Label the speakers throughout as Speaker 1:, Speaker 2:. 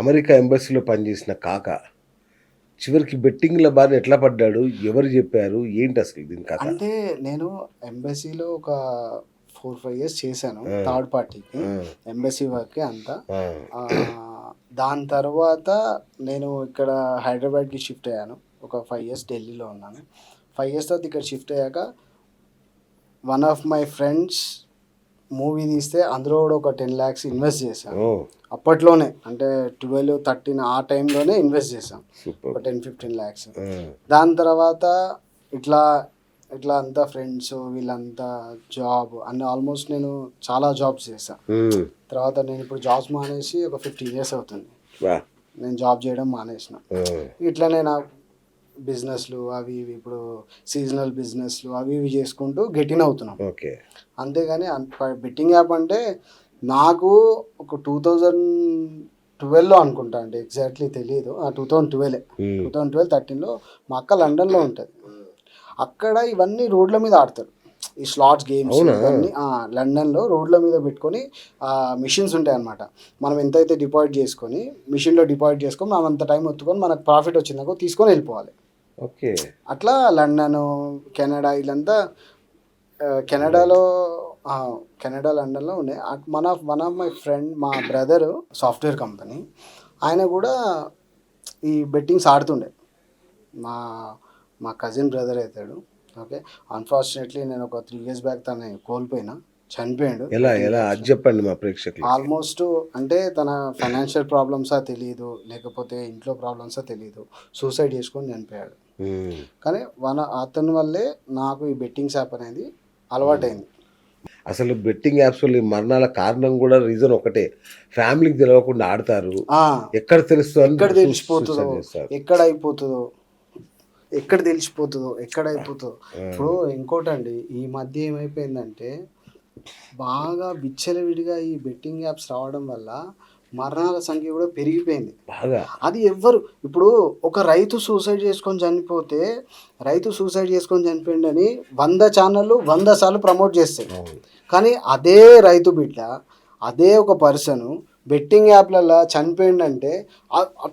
Speaker 1: America ఎంబసీలో పనిచేసిన కాక చివరికి బెట్టింగ్ల బారి ఎట్లా పడ్డాడు? ఎవరు చెప్పారు? ఏంటి అసలు దీని కథ?
Speaker 2: అంటే నేను ఎంబసీలో ఒక ఫోర్ ఫైవ్ ఇయర్స్ చేశాను. థర్డ్ పార్టీకి. ఎంబసీ వర్క్ అంతా. దాని తర్వాత నేను ఇక్కడ హైదరాబాద్కి షిఫ్ట్ అయ్యాను. ఒక ఫైవ్ ఇయర్స్ ఢిల్లీలో ఉన్నాను. ఫైవ్ ఇయర్స్ తర్వాత ఇక్కడ షిఫ్ట్ అయ్యాక one of my friends movie తీస్తే అందులో కూడా ఒక టెన్ ల్యాక్స్ ఇన్వెస్ట్ చేశాను. అప్పట్లోనే అంటే ట్వెల్వ్ థర్టీన్ ఆ టైంలోనే ఇన్వెస్ట్
Speaker 1: సూపర్.
Speaker 2: ఒక టెన్ ఫిఫ్టీన్ ల్యాక్స్. దాని తర్వాత ఇట్లా ఇట్లా అంతా ఫ్రెండ్స్ వీళ్ళంతా జాబ్ అన్ని ఆల్మోస్ట్ నేను చాలా జాబ్స్ చేశాను తర్వాత నేను ఇప్పుడు జాబ్స్ మానేసి ఒక ఫిఫ్టీన్ ఇయర్స్ అవుతుంది. నేను జాబ్ చేయడం మానేసిన.
Speaker 1: ఆ,
Speaker 2: ఇట్లనే నా బిజినెస్లు అవి ఇవి ఇప్పుడు సీజనల్ బిజినెస్లు అవి ఇవి చేసుకుంటూ గెటిన్ అవుతున్నాం.
Speaker 1: ఓకే.
Speaker 2: అంతేగాని బెట్టింగ్ యాప్ అంటే నాకు ఒక టూ థౌజండ్ ట్వెల్వ్లో అనుకుంటా అండి ఎగ్జాక్ట్లీ తెలియదు two thousand twelve. Two thousand twelve థర్టీన్లో మా అక్క లండన్లో ఉంటుంది. అక్కడ ఇవన్నీ రోడ్ల మీద ఆడతారు. ఈ స్లాట్స్ గేమ్స్? ఇవన్నీ లండన్లో రోడ్ల మీద పెట్టుకొని మిషన్స్ ఉంటాయి అనమాట మనం ఎంతైతే డిపాజిట్ చేసుకొని మిషన్లో డిపాజిట్ చేసుకొని మనం అంత టైం ఒత్తుకొని మనకు ప్రాఫిట్ వచ్చిందాకో తీసుకొని వెళ్ళిపోవాలి.
Speaker 1: ఓకే.
Speaker 2: అట్లా లండన్ కెనడా వీళ్ళంతా ఆ, కెనడాలో కెనడా లండన్లో ఉన్నాయి one of one of my friend మా బ్రదర్ సాఫ్ట్వేర్ కంపెనీ ఆయన కూడా ఈ బెట్టింగ్స్ ఆడుతుండే. మా మా కజిన్ బ్రదర్ అవుతాడు. ఓకే అన్ఫార్చునేట్లీ నేను ఒక త్రీ ఇయర్స్ బ్యాక్ తను కోల్పోయినా. చనిపోయాడు.
Speaker 1: ఎలా ఎలా? అది చెప్పండి మా ప్రేక్షకులు
Speaker 2: ఆల్మోస్ట్ అంటే తన ఫైనాన్షియల్ ప్రాబ్లమ్సా తెలియదు లేకపోతే ఇంట్లో ప్రాబ్లమ్సా తెలియదు సూసైడ్ చేసుకొని చనిపోయాడు. కానీ మన అతని వల్లే నాకు ఈ బెట్టింగ్స్ యాప్ అనేది అలవాటైంది.
Speaker 1: అసలు బెట్టింగ్ యాప్స్ మరణాల కారణం కూడా రీజన్ ఒకటే. ఫ్యామిలీకి తెలియకుండా ఆడతారు. ఎక్కడ తెలుస్తుంది
Speaker 2: ఎక్కడ తెలిసిపోతుందో ఎక్కడ అయిపోతుందో ఎక్కడ తెలిసిపోతుందో ఎక్కడ అయిపోతుందో. ఇప్పుడు ఇంకోటండి ఈ మధ్య ఏమైపోయిందంటే బాగా విచ్చలవిడిగా ఈ బెట్టింగ్ యాప్స్ రావడం వల్ల మరణాల సంఖ్య కూడా పెరిగిపోయింది.
Speaker 1: బాగా.
Speaker 2: అది ఎవ్వరు ఇప్పుడు ఒక రైతు సూసైడ్ చేసుకొని చనిపోతే రైతు సూసైడ్ చేసుకొని చనిపోయిండని వంద ఛానళ్ళు వంద సార్లు ప్రమోట్ చేస్తాయి. కానీ అదే రైతు బిడ్డ అదే ఒక పర్సన్ బెట్టింగ్ యాప్లలో చనిపోయిండంటే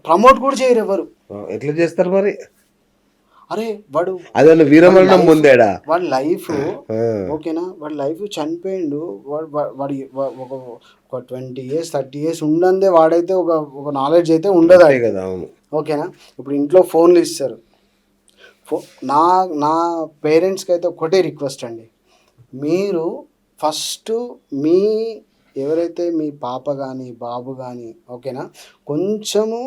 Speaker 2: ప్రమోట్ కూడా చేయరు ఎవరు
Speaker 1: ఎట్లా చేస్తారు మరి?
Speaker 2: అరే వాడు
Speaker 1: అదే వీరమరణం పొందాడా
Speaker 2: వాడి లైఫ్ ఓకేనా? వాడి లైఫ్ చనిపోయిండు. వాడు వాడి ఒక ఒక ట్వంటీ ఇయర్స్ థర్టీ ఇయర్స్ ఉండందే వాడైతే ఒక ఒక నాలెడ్జ్ అయితే ఉండదు ఆయనకి.
Speaker 1: కదా అవును.
Speaker 2: ఓకేనా? ఇప్పుడు ఇంట్లో ఫోన్లు ఇస్తారు. ఫో నా నా పేరెంట్స్కి అయితే ఒకటే రిక్వెస్ట్ అండి. మీరు ఫస్ట్ మీ ఎవరైతే మీ పాప కానీ బాబు కానీ ఓకేనా? కొంచెము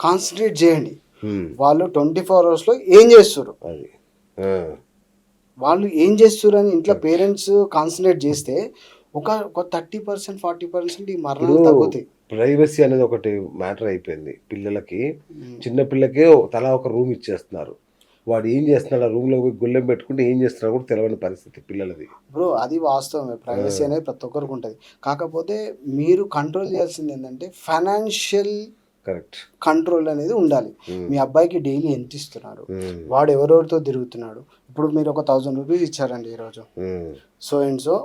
Speaker 2: కాన్సన్ట్రేట్ చేయండి. వాళ్ళు ట్వంటీ ఫోర్ అవర్స్లో ఏం చేస్తారు
Speaker 1: అది.
Speaker 2: వాళ్ళు ఏం చేస్తారు అని ఇంట్లో పేరెంట్స్ కాన్సన్ట్రేట్ చేస్తే ఒక ఒక థర్టీ పర్సెంట్ ఫార్టీ పర్సెంట్ ఈ మరణాలు తగ్గుతాయి.
Speaker 1: ప్రైవసీ అనేది ఒకటి మ్యాటర్ అయిపోయింది. పిల్లలకి చిన్న పిల్లకే తలా ఒక రూమ్ ఇచ్చేస్తున్నారు. వాడు ఏం చేస్తున్నాడు? ఆ రూమ్లో పోయి గుళ్ళెం పెట్టుకుంటే ఏం చేస్తున్నాడు కూడా తెలియని పరిస్థితి పిల్లలది.
Speaker 2: బ్రో అది వాస్తవమే. ప్రైవసీ అనేది ప్రతి ఒక్కరికి ఉంటుంది. కాకపోతే మీరు కంట్రోల్ చేయాల్సింది ఏంటంటే ఫైనాన్షియల్
Speaker 1: కరెక్ట్.
Speaker 2: కంట్రోల్ అనేది ఉండాలి. మీ అబ్బాయికి డైలీ ఎంత ఇస్తున్నారు వాడు ఎవరెవరితో తిరుగుతున్నాడు? ఇప్పుడు మీరు ఒక థౌజండ్ రూపీస్ ఇచ్చారండి ఈరోజు. సో అండ్ సో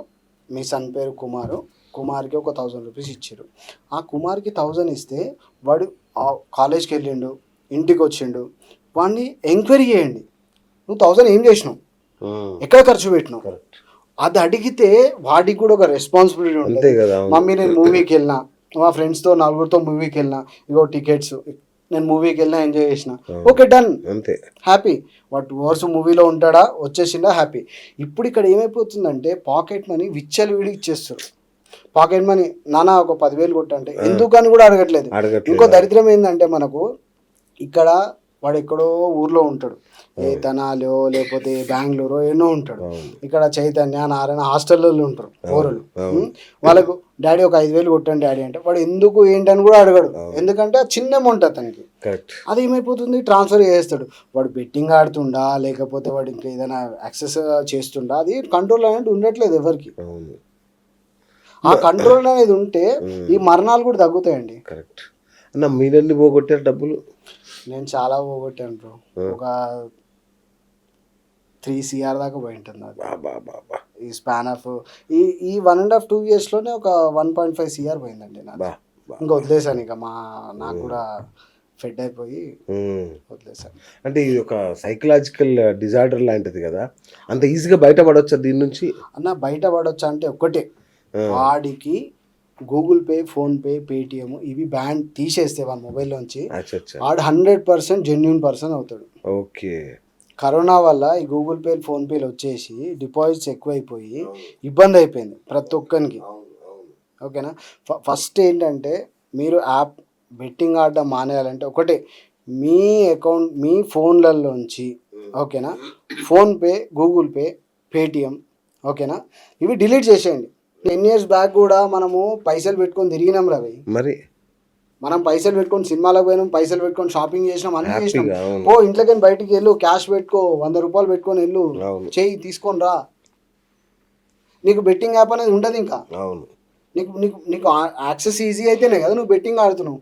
Speaker 2: మీ సన్ పేరు కుమారు. కుమార్కి ఒక థౌజండ్ రూపీస్ ఇచ్చారు. ఆ కుమార్కి థౌజండ్ ఇస్తే వాడు కాలేజ్కి వెళ్ళిండు ఇంటికి వచ్చిండు. వాడిని ఎంక్వైరీ చేయండి. నువ్వు థౌజండ్ ఏం చేసినావు? ఎక్కడ ఖర్చు పెట్టినావు?
Speaker 1: కరెక్ట్.
Speaker 2: అది అడిగితే వాడికి కూడా ఒక రెస్పాన్సిబిలిటీ ఉంటుంది. మమ్మీ నేను మూవీకి వెళ్ళినా మా ఫ్రెండ్స్తో నలుగురితో మూవీకి వెళ్ళినా ఇగో టికెట్స్ నేను మూవీకి వెళ్ళినా ఎంజాయ్ చేసిన. ఓకే డన్
Speaker 1: అంతే.
Speaker 2: హ్యాపీ వాడు టూ అవర్స్ మూవీలో ఉంటాడా? వచ్చేసిండా హ్యాపీ ఇప్పుడు ఇక్కడ ఏమైపోతుందంటే పాకెట్ మనీ విచ్చలు విడి ఇచ్చేస్తారు. పాకెట్ మనీ నానా ఒక పదివేలు కొట్టంటే ఎందుకని కూడా అడగట్లేదు. ఇంకో దరిద్రం ఏంటంటే మనకు ఇక్కడ వాడు ఎక్కడో ఊర్లో ఉంటాడు. ఏ తనాలో లేకపోతే బెంగళూరు ఎన్నో ఉంటాడు. ఇక్కడ చైతన్య నారాయణ హాస్టల్లో ఉంటారు. ఉం? వాళ్ళకు డాడీ ఒక ఐదు వేలు కొట్టండి డాడీ అంటే వాడు ఎందుకు ఏంటని కూడా అడగడు. ఎందుకంటే అది చిన్న అమౌంట్ అతనికి. అది ఏమైపోతుంది? ట్రాన్స్ఫర్ చేస్తాడు వాడు బెట్టింగ్ ఆడుతుండా లేకపోతే వాడు ఇంకా ఏదైనా యాక్సెస్ చేస్తుండా? అది కంట్రోల్ అనేది ఉండట్లేదు ఎవరికి. ఆ కంట్రోల్ అనేది ఉంటే ఈ మరణాలు కూడా తగ్గుతాయండి.
Speaker 1: కరెక్ట్. అన్న మీరన్ని పోగొట్టారు డబ్బులు?
Speaker 2: నేను చాలా పోగొట్టాను బ్రో ఒక త్రీ సిఆర్ దాకా పోయి ఉంటుంది అది ఈ స్పాన్ ఆఫ్ ఈ ఈ వన్ అండ్ హాఫ్ టూ ఇయర్స్లోనే ఒక వన్ పాయింట్ ఫైవ్ సిఆర్ పోయిందండి నాకు ఇంకా వదిలేసాను ఇక మా నాకు కూడా ఫెడ్ అయిపోయి. వదిలేసాను
Speaker 1: అంటే ఇది ఒక సైకలాజికల్ డిజార్డర్ లాంటిది కదా. అంత ఈజీగా బయటపడవచ్చా దీని నుంచి?
Speaker 2: అన్న బయట పడొచ్చా అంటే ఒక్కటే. వాడికి గూగుల్ పే ఫోన్పే పేటిఎం ఇవి బ్యాన్ తీసేస్తే వాడి మొబైల్లోంచి వాడు హండ్రెడ్ పర్సెంట్ జెన్యున్ పర్సన్ అవుతాడు.
Speaker 1: ఓకే.
Speaker 2: కరోనా వల్ల ఈ గూగుల్ పే ఫోన్పేలు వచ్చేసి డిపాజిట్స్ ఎక్కువైపోయి ఇబ్బంది అయిపోయింది ప్రతి ఒక్కరికి ఓకేనా? ఫస్ట్ ఏంటంటే మీరు యాప్ బెట్టింగ్ ఆడడం మానేయాలంటే ఒకటే మీ అకౌంట్ మీ ఫోన్లలోంచి ఓకేనా? ఫోన్పే గూగుల్ పే పేటిఎం ఓకేనా? ఇవి డిలీట్ చేసేయండి. టెన్ ఇయర్స్ బ్యాక్ కూడా మనము పైసలు పెట్టుకొని తిరిగినాం రవి.
Speaker 1: మరి?
Speaker 2: మనం పైసలు పెట్టుకొని సినిమాలకు పోయినాం పైసలు పెట్టుకొని షాపింగ్ చేసినాం అన్ని చేసినాం. ఓ ఇంట్లోకి బయటికి వెళ్ళు క్యాష్ పెట్టుకో వంద రూపాయలు పెట్టుకొని వెళ్ళు. చెయ్యి తీసుకొని రా. నీకు బెట్టింగ్ యాప్ అనేది ఉండదు ఇంకా. నీకు నీకు నీకు యాక్సెస్ ఈజీ అయితేనే కదా నువ్వు బెట్టింగ్ ఆడుతున్నావు.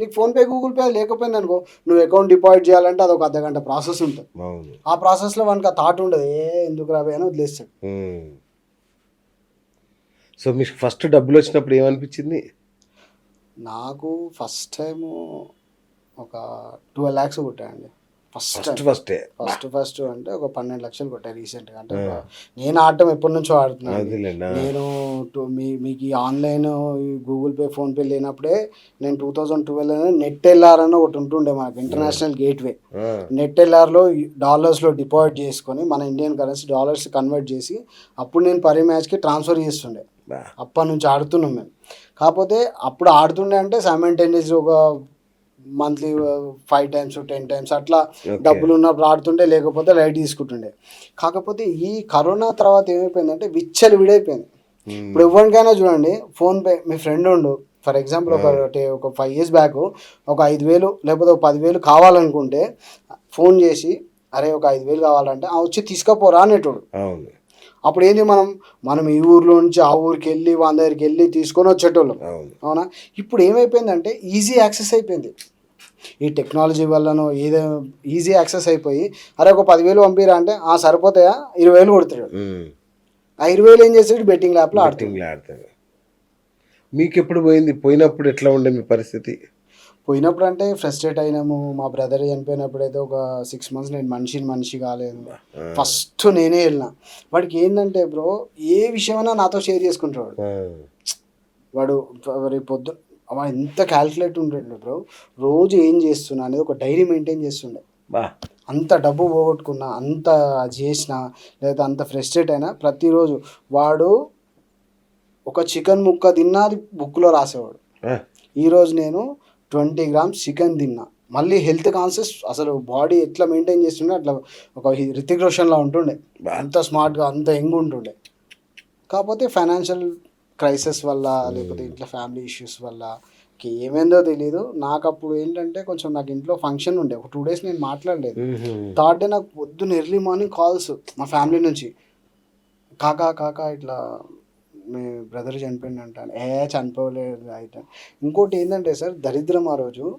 Speaker 2: నీకు ఫోన్పే గూగుల్ పే లేకపోయింది అనుకో నువ్వు అకౌంట్ డిపాజిట్ చేయాలంటే అదొక అర్ధ గంట ప్రాసెస్ ఉంటుంది ఆ ప్రాసెస్లో వానికి ఆ థాట్ ఉండదు ఏ ఎందుకు రాబోయే అని వదిలేస్తాడు.
Speaker 1: సో మీకు ఫస్ట్ డబ్బులు వచ్చినప్పుడు ఏమనిపించింది?
Speaker 2: నాకు ఫస్ట్ టైము ఒక ట్వెల్వ్ ల్యాక్స్ కొట్టాయండి ఫస్ట్
Speaker 1: ఫస్ట్ ఫస్టే
Speaker 2: ఫస్ట్ ఫస్ట్ అంటే ఒక పన్నెండు లక్షలు కొట్టా రీసెంట్గా అంటే నేను ఆడటం ఎప్పటి నుంచో ఆడుతున్నాను. నేను టు- మీ మీకు ఈ ఆన్లైన్ ఈ గూగుల్ పే ఫోన్పే లేనప్పుడే నేను two thousand twelve net LR అని ఒకటి ఉంటుండే మనకి ఇంటర్నేషనల్ గేట్వే నెట్ ఎల్ఆర్లో డాలర్స్లో డిపాజిట్ చేసుకొని మన ఇండియన్ కరెన్సీ డాలర్స్ కన్వర్ట్ చేసి అప్పుడు నేను పరి మ్యాచ్కి ట్రాన్స్ఫర్ చేస్తుండే. అప్పటి నుంచి ఆడుతున్నాం మేము. కాకపోతే అప్పుడు ఆడుతుండే అంటే సైమల్టేనియస్ ఒక monthly five times ten times అట్లా. డబ్బులు ఉన్నప్పుడు ఆడుతుండే లేకపోతే లైట్ తీసుకుంటుండే. కాకపోతే ఈ కరోనా తర్వాత ఏమైపోయిందంటే విచ్చలు విడైపోయింది. ఇప్పుడు ఎవరికైనా చూడండి ఫోన్ పే మీ ఫ్రెండ్ ఉండు ఫర్ ఎగ్జాంపుల్ ఒక ఒక ఫైవ్ ఇయర్స్ బ్యాక్ ఒక ఐదు వేలు లేకపోతే ఒక పదివేలు కావాలనుకుంటే ఫోన్ చేసి అరే ఒక ఐదు వేలు కావాలంటే ఆ వచ్చి తీసుకపోరా అనేటోడు. అప్పుడు ఏంది మనం మనం ఈ ఊర్లో నుంచి ఆ ఊరికి వెళ్ళి వాళ్ళ దగ్గరికి వెళ్ళి తీసుకొని వచ్చేటోళ్ళం.
Speaker 1: అవును.
Speaker 2: ఇప్పుడు ఏమైపోయిందంటే ఈజీ యాక్సెస్ అయిపోయింది. ఈ టెక్నాలజీ వల్లనో ఏదో ఈజీ యాక్సెస్ అయిపోయి అరే ఒక పదివేలు పంపిరా అంటే ఆ సరిపోతాయా? ఇరవై వేలు కొడుతాడు. ఆ ఇరవై వేలు ఏం చేస్తాడు? బెట్టింగ్ యాప్లో ఆడుతుంది
Speaker 1: మీకు ఎప్పుడు పోయింది? పోయినప్పుడు ఎట్లా ఉండే మీ పరిస్థితి?
Speaker 2: పోయినప్పుడు అంటే ఫ్రస్ట్రేట్ అయినాము. మా బ్రదర్ చనిపోయినప్పుడు అయితే ఒక సిక్స్ మంత్స్ నేను మనిషిని మనిషి కాలేదు. ఫస్ట్ నేనే వెళ్ళిన. వాడికి ఏంటంటే బ్రో ఏ విషయమైనా నాతో షేర్ చేసుకుంటాడు వాడు. రేపు పొద్దు వాడు ఎంత క్యాల్కులేట్ ఉంటుండే బ్రో రోజు ఏం చేస్తున్నా అనేది ఒక డైరీ మెయింటైన్ చేస్తుండే. అంత డబ్బు పోగొట్టుకున్నా అంత చేసినా లేదా అంత ఫ్రస్ట్రేట్ అయినా ప్రతిరోజు వాడు ఒక చికెన్ ముక్క తిన్నా అది బుక్లో రాసేవాడు. ఈరోజు నేను ట్వంటీ గ్రామ్స్ చికెన్ తిన్నా. మళ్ళీ హెల్త్ కాన్షియస్ అసలు బాడీ ఎట్లా మెయింటైన్ చేస్తుండే అట్లా ఒక రితిక్ రోషన్లా ఉంటుండే. అంత స్మార్ట్గా అంత యంగ్ ఉంటుండే. కాకపోతే ఫైనాన్షియల్ క్రైసిస్ వల్ల లేకపోతే ఇంట్లో ఫ్యామిలీ ఇష్యూస్ వల్ల ఏమైందో తెలియదు నాకు అప్పుడు ఏంటంటే కొంచెం నాకు ఇంట్లో ఫంక్షన్ ఉండే. ఒక టూ డేస్ నేను మాట్లాడలేదు. థర్డ్ డే నాకు పొద్దున్న ఎర్లీ మార్నింగ్ కాల్స్ మా ఫ్యామిలీ నుంచి. కాకా కాకా ఇట్లా మీ బ్రదర్ చనిపోయింది అంటాను ఏ చనిపోలేదు అయితే. ఇంకోటి ఏంటంటే సార్ దరిద్రం ఆ రోజు.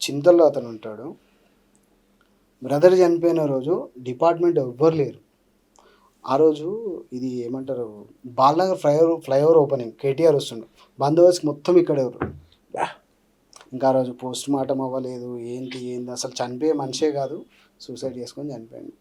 Speaker 2: చింతల్లో అతను ఉంటాడు. బ్రదర్ చనిపోయిన రోజు డిపార్ట్మెంట్ ఎవ్వరు లేరు. ఆ రోజు ఇది ఏమంటారు? Balanagar flyover flyover opening. KTR వస్తుండు. బందోబస్తు మొత్తం ఇక్కడ ఎవరు? ఇంకా ఆ రోజు పోస్ట్ మార్టం అవ్వలేదు. ఏంటి ఏంది? అసలు చనిపోయే మనిషే కాదు. సూసైడ్ చేసుకొని చనిపోయాడు.